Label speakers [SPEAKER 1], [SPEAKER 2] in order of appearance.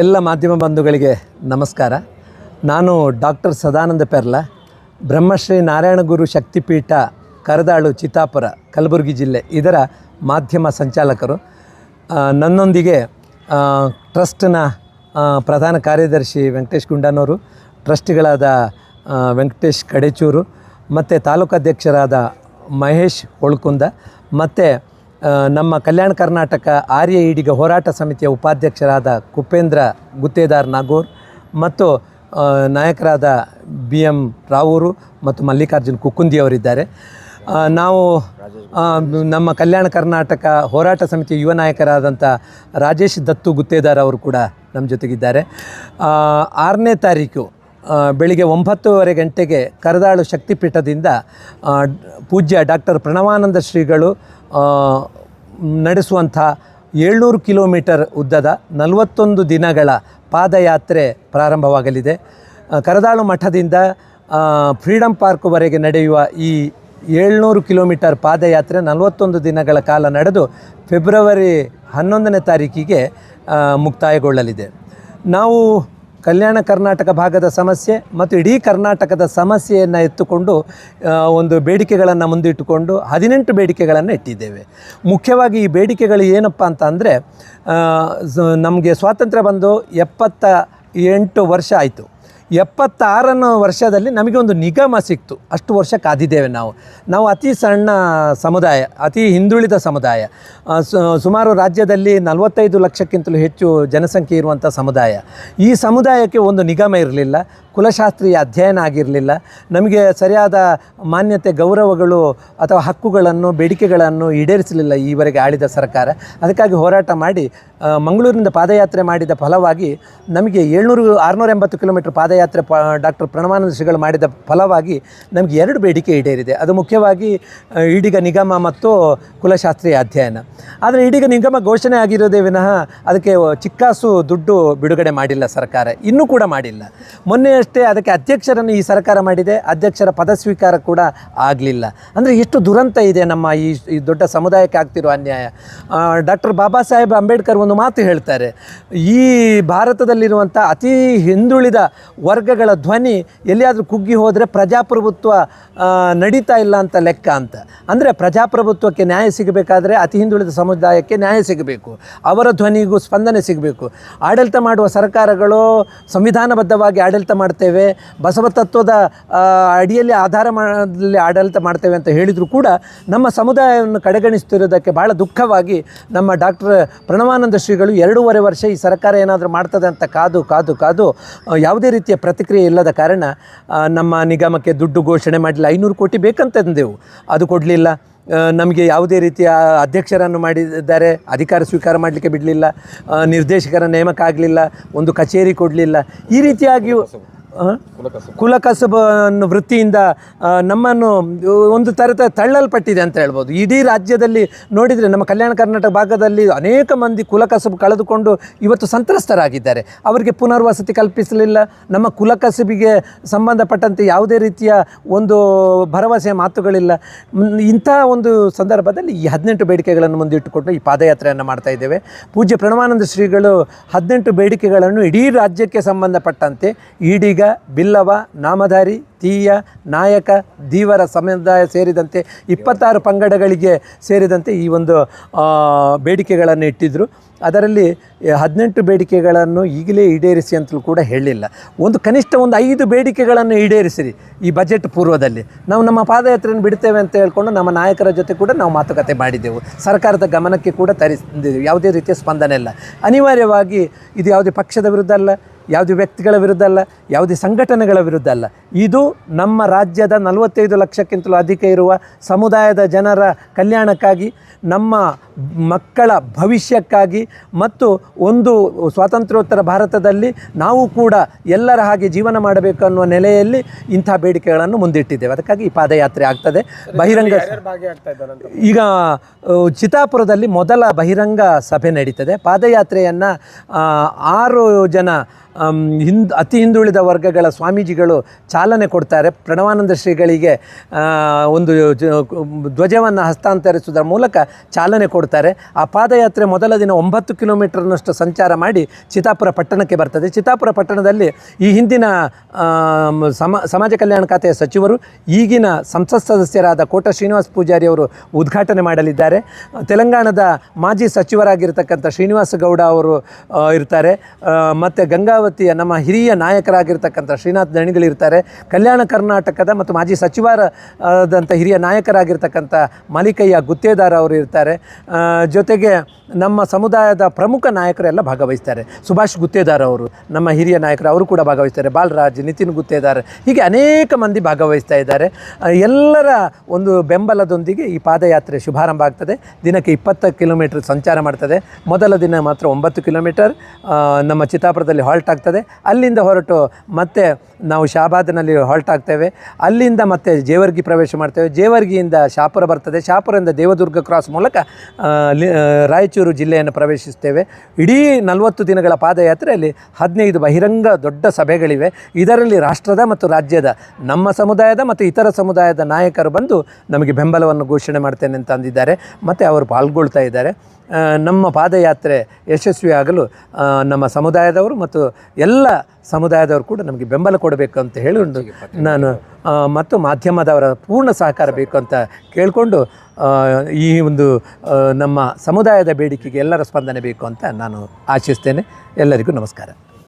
[SPEAKER 1] ಎಲ್ಲ ಮಾಧ್ಯಮ ಬಂಧುಗಳಿಗೆ ನಮಸ್ಕಾರ. ನಾನು ಡಾಕ್ಟರ್ ಸದಾನಂದ ಪೆರ್ಲ, ಬ್ರಹ್ಮಶ್ರೀ ನಾರಾಯಣಗುರು ಶಕ್ತಿಪೀಠ, ಕರದಾಳು, ಚಿತ್ತಾಪುರ, ಕಲಬುರಗಿ ಜಿಲ್ಲೆ ಇದರ ಮಾಧ್ಯಮ ಸಂಚಾಲಕರು. ನನ್ನೊಂದಿಗೆ ಟ್ರಸ್ಟ್ನ ಪ್ರಧಾನ ಕಾರ್ಯದರ್ಶಿ ವೆಂಕಟೇಶ್ ಗುಂಡನವರು, ಟ್ರಸ್ಟ್ಗಳಾದ ವೆಂಕಟೇಶ್ ಕಡೆಚೂರು, ಮತ್ತು ತಾಲೂಕಾಧ್ಯಕ್ಷರಾದ ಮಹೇಶ್ ಹೊಳ್ಕುಂದ, ಮತ್ತು ನಮ್ಮ ಕಲ್ಯಾಣ ಕರ್ನಾಟಕ ಆರ್ಯ ಈಡಿಗ ಹೋರಾಟ ಸಮಿತಿಯ ಉಪಾಧ್ಯಕ್ಷರಾದ ಕುಪೇಂದ್ರ ಗುತ್ತೇದಾರ್ ನಾಗೂರ್ ಮತ್ತು ನಾಯಕರಾದ ಬಿ ಎಂ ರಾವೂರು ಮತ್ತು ಮಲ್ಲಿಕಾರ್ಜುನ್ ಕುಕ್ಕುಂದಿಯವರಿದ್ದಾರೆ ನಾವು ನಮ್ಮ ಕಲ್ಯಾಣ ಕರ್ನಾಟಕ ಹೋರಾಟ ಸಮಿತಿಯ ಯುವ ನಾಯಕರಾದಂಥ ರಾಜೇಶ್ ದತ್ತು ಗುತ್ತೇದಾರ್ ಅವರು ಕೂಡ ನಮ್ಮ ಜೊತೆಗಿದ್ದಾರೆ. ಆರನೇ ತಾರೀಕು ಬೆಳಿಗ್ಗೆ ಒಂಬತ್ತೂವರೆ ಗಂಟೆಗೆ ಕರದಾಳು ಶಕ್ತಿಪೀಠದಿಂದ ಪೂಜ್ಯ ಡಾಕ್ಟರ್ ಪ್ರಣವಾನಂದ ಶ್ರೀಗಳು ನಡೆಸುವಂಥ ಏಳ್ನೂರು ಕಿಲೋಮೀಟರ್ ಉದ್ದದ ನಲವತ್ತೊಂದು ದಿನಗಳ ಪಾದಯಾತ್ರೆ ಪ್ರಾರಂಭವಾಗಲಿದೆ. ಕರದಾಳು ಮಠದಿಂದ ಫ್ರೀಡಂ ಪಾರ್ಕ್ವರೆಗೆ ನಡೆಯುವ ಈ ಏಳ್ನೂರು ಕಿಲೋಮೀಟರ್ ಪಾದಯಾತ್ರೆ ನಲವತ್ತೊಂದು ದಿನಗಳ ಕಾಲ ನಡೆದು ಫೆಬ್ರವರಿ ಹನ್ನೊಂದನೇ ತಾರೀಕಿಗೆ ಮುಕ್ತಾಯಗೊಳ್ಳಲಿದೆ. ನಾವು ಕಲ್ಯಾಣ ಕರ್ನಾಟಕ ಭಾಗದ ಸಮಸ್ಯೆ ಮತ್ತು ಇಡೀ ಕರ್ನಾಟಕದ ಸಮಸ್ಯೆಯನ್ನು ಎತ್ತುಕೊಂಡು ಒಂದು ಬೇಡಿಕೆಗಳನ್ನು ಮುಂದಿಟ್ಟುಕೊಂಡು ಹದಿನೆಂಟು ಬೇಡಿಕೆಗಳನ್ನು ಇಟ್ಟಿದ್ದೇವೆ. ಮುಖ್ಯವಾಗಿ ಈ ಬೇಡಿಕೆಗಳು ಏನಪ್ಪ ಅಂತ ಅಂದರೆ ನಮಗೆ ಸ್ವಾತಂತ್ರ್ಯ ಬಂದು ಎಪ್ಪತ್ತ ಎಂಟು ವರ್ಷ ಆಯಿತು. ಎಪ್ಪತ್ತಾರನೇ ವರ್ಷದಲ್ಲಿ ನಮಗೆ ಒಂದು ನಿಗಮ ಸಿಕ್ತು. ಅಷ್ಟು ವರ್ಷ ಕಾದಿದ್ದೇವೆ ನಾವು. ನಾವು ಅತಿ ಸಣ್ಣ ಸಮುದಾಯ, ಅತಿ ಹಿಂದುಳಿದ ಸಮುದಾಯ. ಸುಮಾರು ರಾಜ್ಯದಲ್ಲಿ ನಲವತ್ತೈದು ಲಕ್ಷಕ್ಕಿಂತಲೂ ಹೆಚ್ಚು ಜನಸಂಖ್ಯೆ ಇರುವಂಥ ಸಮುದಾಯ. ಈ ಸಮುದಾಯಕ್ಕೆ ಒಂದು ನಿಗಮ ಇರಲಿಲ್ಲ, ಕುಲಶಾಸ್ತ್ರೀಯ ಅಧ್ಯಯನ ಆಗಿರಲಿಲ್ಲ. ನಮಗೆ ಸರಿಯಾದ ಮಾನ್ಯತೆ, ಗೌರವಗಳು ಅಥವಾ ಹಕ್ಕುಗಳನ್ನು, ಬೇಡಿಕೆಗಳನ್ನು ಈಡೇರಿಸಲಿಲ್ಲ ಈವರೆಗೆ ಆಳಿದ ಸರ್ಕಾರ. ಅದಕ್ಕಾಗಿ ಹೋರಾಟ ಮಾಡಿ ಮಂಗಳೂರಿನಿಂದ ಪಾದಯಾತ್ರೆ ಮಾಡಿದ ಫಲವಾಗಿ ನಮಗೆ ಏಳ್ನೂರು, ಆರುನೂರ ಎಂಬತ್ತು ಕಿಲೋಮೀಟರ್ ಪಾದಯಾತ್ರೆ ಪ, ಡಾಕ್ಟರ್ ಪ್ರಣವಾನಂದ ಶ್ರೀಗಳು ಮಾಡಿದ ಫಲವಾಗಿ ನಮಗೆ ಎರಡು ಬೇಡಿಕೆ ಈಡೇರಿದೆ. ಅದು ಮುಖ್ಯವಾಗಿ ಈಡಿಗ ನಿಗಮ ಮತ್ತು ಕುಲಶಾಸ್ತ್ರೀಯ ಅಧ್ಯಯನ. ಆದರೆ ಈಡಿಗ ನಿಗಮ ಘೋಷಣೆ ಆಗಿರೋದೇ ವಿನಃ ಅದಕ್ಕೆ ಚಿಕ್ಕಾಸು ದುಡ್ಡು ಬಿಡುಗಡೆ ಮಾಡಿಲ್ಲ ಸರ್ಕಾರ. ಇನ್ನೂ ಕೂಡ ಮಾಡಿಲ್ಲ. ಮೊನ್ನೆಯಷ್ಟೇ ಅದಕ್ಕೆ ಅಧ್ಯಕ್ಷರನ್ನು ಈ ಸರ್ಕಾರ ಮಾಡಿದೆ. ಅಧ್ಯಕ್ಷರ ಪದ ಸ್ವೀಕಾರ ಕೂಡ ಆಗಲಿಲ್ಲ. ಅಂದರೆ ಎಷ್ಟು ದುರಂತ ಇದೆ ನಮ್ಮ ಈ ಈ ದೊಡ್ಡ ಸಮುದಾಯಕ್ಕೆ ಆಗ್ತಿರೋ ಅನ್ಯಾಯ. ಡಾಕ್ಟರ್ ಬಾಬಾ ಸಾಹೇಬ್ ಅಂಬೇಡ್ಕರ್ ಒಂದು ಮಾತು ಹೇಳ್ತಾರೆ. ಈ ಭಾರತದಲ್ಲಿರುವಂಥ ಅತಿ ಹಿಂದುಳಿದ ವರ್ಗಗಳ ಧ್ವನಿ ಎಲ್ಲಿಯಾದರೂ ಕುಗ್ಗಿ ಹೋದರೆ ಪ್ರಜಾಪ್ರಭುತ್ವ ನಡೀತಾ ಇಲ್ಲ ಅಂತ ಲೆಕ್ಕ ಅಂತ. ಅಂದರೆ ಪ್ರಜಾಪ್ರಭುತ್ವಕ್ಕೆ ನ್ಯಾಯ ಸಿಗಬೇಕಾದ್ರೆ ಅತಿ ಹಿಂದುಳಿದ ಸಮುದಾಯಕ್ಕೆ ನ್ಯಾಯ ಸಿಗಬೇಕು. ಅವರ ಧ್ವನಿಗೂ ಸ್ಪಂದನೆ ಸಿಗಬೇಕು. ಆಡಳಿತ ಮಾಡುವ ಸರ್ಕಾರಗಳು ಸಂವಿಧಾನಬದ್ಧವಾಗಿ ಆಡಳಿತ ಮಾಡ್ತೇವೆ. ಬಸವ ತತ್ವದ ಅಡಿಯಲ್ಲಿ ಆಧಾರ ಮಾಡಲಿ ಆಡಳಿತ ಮಾಡ್ತೇವೆ ಅಂತ ಹೇಳಿದರೂ ಕೂಡ ನಮ್ಮ ಸಮುದಾಯವನ್ನು ಕಡೆಗಣಿಸ್ತಿರೋದಕ್ಕೆ ಭಾಳ ದುಃಖವಾಗಿ ನಮ್ಮ ಡಾಕ್ಟರ್ ಪ್ರಣವಾನಂದ ಶ್ರೀಗಳು ಎರಡೂವರೆ ವರ್ಷ ಈ ಸರ್ಕಾರ ಏನಾದರೂ ಮಾಡ್ತದೆ ಅಂತ ಕಾದು ಕಾದು ಕಾದು ಯಾವುದೇ ರೀತಿಯ ಪ್ರತಿಕ್ರಿಯೆ ಇಲ್ಲದ ಕಾರಣ ನಮ್ಮ ನಿಗಮಕ್ಕೆ ದುಡ್ಡು ಘೋಷಣೆ ಮಾಡಲಿಲ್ಲ. ಐನೂರು ಕೋಟಿ ಬೇಕಂತಂದೆವು. ಅದು ಕೊಡಲಿಲ್ಲ. ನಮಗೆ ಯಾವುದೇ ರೀತಿಯ ಅಧ್ಯಕ್ಷರನ್ನು ಮಾಡಿದ್ದಾರೆ, ಅಧಿಕಾರ ಸ್ವೀಕಾರ ಮಾಡಲಿಕ್ಕೆ ಬಿಡಲಿಲ್ಲ ನಿರ್ದೇಶಕರ ನೇಮಕ ಆಗಲಿಲ್ಲ, ಒಂದು ಕಚೇರಿ ಕೊಡಲಿಲ್ಲ. ಈ ರೀತಿಯಾಗಿಯೂ ಆ? ಕುಲಕಸಬ ವೃತ್ತಿಯಿಂದ ನಮ್ಮನ್ನು ಒಂದು ಥರದ ತಳ್ಳಲ್ಪಟ್ಟಿದೆ ಅಂತ ಹೇಳ್ಬೋದು. ಇಡೀ ರಾಜ್ಯದಲ್ಲಿ ನೋಡಿದರೆ ನಮ್ಮ ಕಲ್ಯಾಣ ಕರ್ನಾಟಕ ಭಾಗದಲ್ಲಿ ಅನೇಕ ಮಂದಿ ಕುಲಕಸಬು ಕಳೆದುಕೊಂಡು ಇವತ್ತು ಸಂತ್ರಸ್ತರಾಗಿದ್ದಾರೆ. ಅವರಿಗೆ ಪುನರ್ವಸತಿ ಕಲ್ಪಿಸಲಿಲ್ಲ. ನಮ್ಮ ಕುಲಕಸಬಿಗೆ ಸಂಬಂಧಪಟ್ಟಂತೆ ಯಾವುದೇ ರೀತಿಯ ಒಂದು ಭರವಸೆಯ ಮಾತುಗಳಿಲ್ಲ. ಇಂಥ ಒಂದು ಸಂದರ್ಭದಲ್ಲಿ ಈ ಹದಿನೆಂಟು ಬೇಡಿಕೆಗಳನ್ನು ಮುಂದಿಟ್ಟುಕೊಂಡು ಈ ಪಾದಯಾತ್ರೆಯನ್ನು ಮಾಡ್ತಾ ಇದ್ದೇವೆ. ಪೂಜ್ಯ ಪ್ರಣವಾನಂದ ಶ್ರೀಗಳು ಹದಿನೆಂಟು ಬೇಡಿಕೆಗಳನ್ನು ಇಡೀ ರಾಜ್ಯಕ್ಕೆ ಸಂಬಂಧಪಟ್ಟಂತೆ ಈಡೀಗ ಬಿಲ್ಲವ, ನಾಮಧಾರಿ, ತೀಯ, ನಾಯಕ, ದೀವರ ಸಮುದಾಯ ಸೇರಿದಂತೆ ಇಪ್ಪತ್ತಾರು ಪಂಗಡಗಳಿಗೆ ಸೇರಿದಂತೆ ಈ ಒಂದು ಬೇಡಿಕೆಗಳನ್ನು ಇಟ್ಟಿದ್ದರು ಅದರಲ್ಲಿ ಹದಿನೆಂಟು ಬೇಡಿಕೆಗಳನ್ನು ಈಗಲೇ ಈಡೇರಿಸಿ ಅಂತಲೂ ಕೂಡ ಹೇಳಿಲ್ಲ ಒಂದು ಕನಿಷ್ಠ ಒಂದು ಐದು ಬೇಡಿಕೆಗಳನ್ನು ಈಡೇರಿಸಿರಿ ಈ ಬಜೆಟ್ ಪೂರ್ವದಲ್ಲಿ. ನಾವು ನಮ್ಮ ಪಾದಯಾತ್ರೆಯನ್ನು ಬಿಡ್ತೇವೆ ಅಂತ ಹೇಳ್ಕೊಂಡು ನಮ್ಮ ನಾಯಕರ ಜೊತೆ ಕೂಡ ನಾವು ಮಾತುಕತೆ ಮಾಡಿದೆವು. ಸರ್ಕಾರದ ಗಮನಕ್ಕೆ ಕೂಡ ತರಿಸಿದ್ದೆವು ಯಾವುದೇ ರೀತಿಯ ಸ್ಪಂದನೆ ಇಲ್ಲ. ಅನಿವಾರ್ಯವಾಗಿ ಇದು ಯಾವುದೇ ಪಕ್ಷದ ವಿರುದ್ಧ ಅಲ್ಲ. ಯಾವುದೇ ವ್ಯಕ್ತಿಗಳ ವಿರುದ್ಧ ಅಲ್ಲ ಯಾವುದೇ ಸಂಘಟನೆಗಳ ವಿರುದ್ಧ ಅಲ್ಲ. ಇದು ನಮ್ಮ ರಾಜ್ಯದ ನಲವತ್ತೈದು ಲಕ್ಷಕ್ಕಿಂತಲೂ ಅಧಿಕ ಇರುವ ಸಮುದಾಯದ ಜನರ ಕಲ್ಯಾಣಕ್ಕಾಗಿ ನಮ್ಮ ಮಕ್ಕಳ ಭವಿಷ್ಯಕ್ಕಾಗಿ ಮತ್ತು ಒಂದು ಸ್ವಾತಂತ್ರ್ಯೋತ್ತರ ಭಾರತದಲ್ಲಿ ನಾವು ಕೂಡ ಎಲ್ಲರ ಹಾಗೆ ಜೀವನ ಮಾಡಬೇಕು ಅನ್ನುವ ನೆಲೆಯಲ್ಲಿ ಇಂಥ ಬೇಡಿಕೆಗಳನ್ನು ಮುಂದಿಟ್ಟಿದ್ದೇವೆ. ಅದಕ್ಕಾಗಿ ಈ ಪಾದಯಾತ್ರೆ ಆಗ್ತದೆ. ಬಹಿರಂಗ ಈಗ ಚಿತಾಪುರದಲ್ಲಿ ಮೊದಲ ಬಹಿರಂಗ ಸಭೆ ನಡೀತದೆ. ಪಾದಯಾತ್ರೆಯನ್ನು ಆರು ಜನ ಹಿಂದ್, ಅತಿ ಹಿಂದುಳಿದ ವರ್ಗಗಳ ಸ್ವಾಮೀಜಿಗಳು ಚಾಲನೆ ಕೊಡ್ತಾರೆ. ಪ್ರಣವಾನಂದ ಶ್ರೀಗಳಿಗೆ ಒಂದು ಧ್ವಜವನ್ನು ಹಸ್ತಾಂತರಿಸುವುದರ ಮೂಲಕ ಚಾಲನೆ ಕೊಡ್ತಾರೆ. ಆ ಪಾದಯಾತ್ರೆ ಮೊದಲ ದಿನ ಒಂಬತ್ತು ಕಿಲೋಮೀಟರ್ನಷ್ಟು ಸಂಚಾರ ಮಾಡಿ ಚಿತಾಪುರ ಪಟ್ಟಣಕ್ಕೆ ಬರ್ತದೆ. ಚಿತಾಪುರ ಪಟ್ಟಣದಲ್ಲಿ ಈ ಹಿಂದಿನ ಸಮಾಜ ಕಲ್ಯಾಣ ಖಾತೆಯ ಸಚಿವರು, ಈಗಿನ ಸಂಸತ್ ಸದಸ್ಯರಾದ ಕೋಟ ಶ್ರೀನಿವಾಸ ಪೂಜಾರಿ ಅವರು ಉದ್ಘಾಟನೆ ಮಾಡಲಿದ್ದಾರೆ. ತೆಲಂಗಾಣದ ಮಾಜಿ ಸಚಿವರಾಗಿರ್ತಕ್ಕಂಥ ಶ್ರೀನಿವಾಸ ಗೌಡ ಅವರು ಇರ್ತಾರೆ. ಮತ್ತು ಗಂಗಾವತಿಯ ನಮ್ಮ ಹಿರಿಯ ನಾಯಕರಾಗಿರ್ತಕ್ಕಂಥ ಶ್ರೀನಾಥ್ ದಣಿಗಳಿರ್ತಾರೆ. ಕಲ್ಯಾಣ ಕರ್ನಾಟಕದ ಮತ್ತು ಮಾಜಿ ಸಚಿವರಾದಂಥ ಹಿರಿಯ ನಾಯಕರಾಗಿರ್ತಕ್ಕಂಥ ಮಾಲಿಕಯ್ಯ ಗುತ್ತೇದಾರ್ ಅವರು ಇರ್ತಾರೆ. ಜೊತೆಗೆ ನಮ್ಮ ಸಮುದಾಯದ ಪ್ರಮುಖ ನಾಯಕರೆಲ್ಲ ಭಾಗವಹಿಸ್ತಾರೆ. ಸುಭಾಷ್ ಗುತ್ತೇದಾರ್ ಅವರು ನಮ್ಮ ಹಿರಿಯ ನಾಯಕರು ಅವರು ಕೂಡ ಭಾಗವಹಿಸ್ತಾರೆ. ಬಾಲರಾಜ್, ನಿತಿನ್ ಗುತ್ತೇದಾರ್ ಹೀಗೆ ಅನೇಕ ಮಂದಿ ಭಾಗವಹಿಸ್ತಾ ಇದ್ದಾರೆ. ಎಲ್ಲರ ಒಂದು ಬೆಂಬಲದೊಂದಿಗೆ ಈ ಪಾದಯಾತ್ರೆ ಶುಭಾರಂಭ ಆಗ್ತದೆ. ದಿನಕ್ಕೆ ಇಪ್ಪತ್ತು ಕಿಲೋಮೀಟರ್ ಸಂಚಾರ ಮಾಡ್ತದೆ. ಮೊದಲ ದಿನ ಮಾತ್ರ ಒಂಬತ್ತು ಕಿಲೋಮೀಟರ್. ನಮ್ಮ ಚಿತ್ತಾಪುರದಲ್ಲಿ ಹಾಲ್ಟ್ ಆಗ್ತದೆ ಅಲ್ಲಿಂದ ಹೊರಟು ಮತ್ತೆ ನಾವು ಶಾಬಾದ್ನಲ್ಲಿ ಹೊರಟಾಗ್ತೇವೆ. ಅಲ್ಲಿಂದ ಮತ್ತೆ ಜೇವರ್ಗಿ ಪ್ರವೇಶ ಮಾಡ್ತೇವೆ. ಜೇವರ್ಗಿಯಿಂದ ಶಾಪುರ ಬರ್ತದೆ. ಶಾಪುರದಿಂದ ದೇವದುರ್ಗ ಕ್ರಾಸ್ ಮೂಲಕ ರಾಯಚೂರು ಜಿಲ್ಲೆಯನ್ನು ಪ್ರವೇಶಿಸ್ತೇವೆ. ಇಡೀ ನಲವತ್ತು ದಿನಗಳ ಪಾದಯಾತ್ರೆಯಲ್ಲಿ ಹದಿನೈದು ಬಹಿರಂಗ ದೊಡ್ಡ ಸಭೆಗಳಿವೆ. ಇದರಲ್ಲಿ ರಾಷ್ಟ್ರದ ಮತ್ತು ರಾಜ್ಯದ, ನಮ್ಮ ಸಮುದಾಯದ ಮತ್ತು ಇತರ ಸಮುದಾಯದ ನಾಯಕರು ಬಂದು ನಮಗೆ ಬೆಂಬಲವನ್ನು ಘೋಷಣೆ ಮಾಡ್ತೇನೆ ಅಂತ ಅಂದಿದ್ದಾರೆ. ಮತ್ತು ಅವರು ಪಾಲ್ಗೊಳ್ತಾ ಇದ್ದಾರೆ. ನಮ್ಮ ಪಾದಯಾತ್ರೆ ಯಶಸ್ವಿಯಾಗಲು ನಮ್ಮ ಸಮುದಾಯದವರು ಮತ್ತು ಎಲ್ಲ ಸಮುದಾಯದವರು ಕೂಡ ನಮಗೆ ಬೆಂಬಲ ಕೊಡಬೇಕು ಅಂತ ಹೇಳಿಕೊಂಡು ನಾನು ಮತ್ತು ಮಾಧ್ಯಮದವರ ಪೂರ್ಣ ಸಹಕಾರ ಬೇಕು ಅಂತ ಕೇಳಿಕೊಂಡು ಈ ಒಂದು ನಮ್ಮ ಸಮುದಾಯದ ಬೇಡಿಕೆಗೆ ಎಲ್ಲರ ಸ್ಪಂದನೆ ಬೇಕು ಅಂತ ನಾನು ಆಶಿಸ್ತೇನೆ. ಎಲ್ಲರಿಗೂ ನಮಸ್ಕಾರ.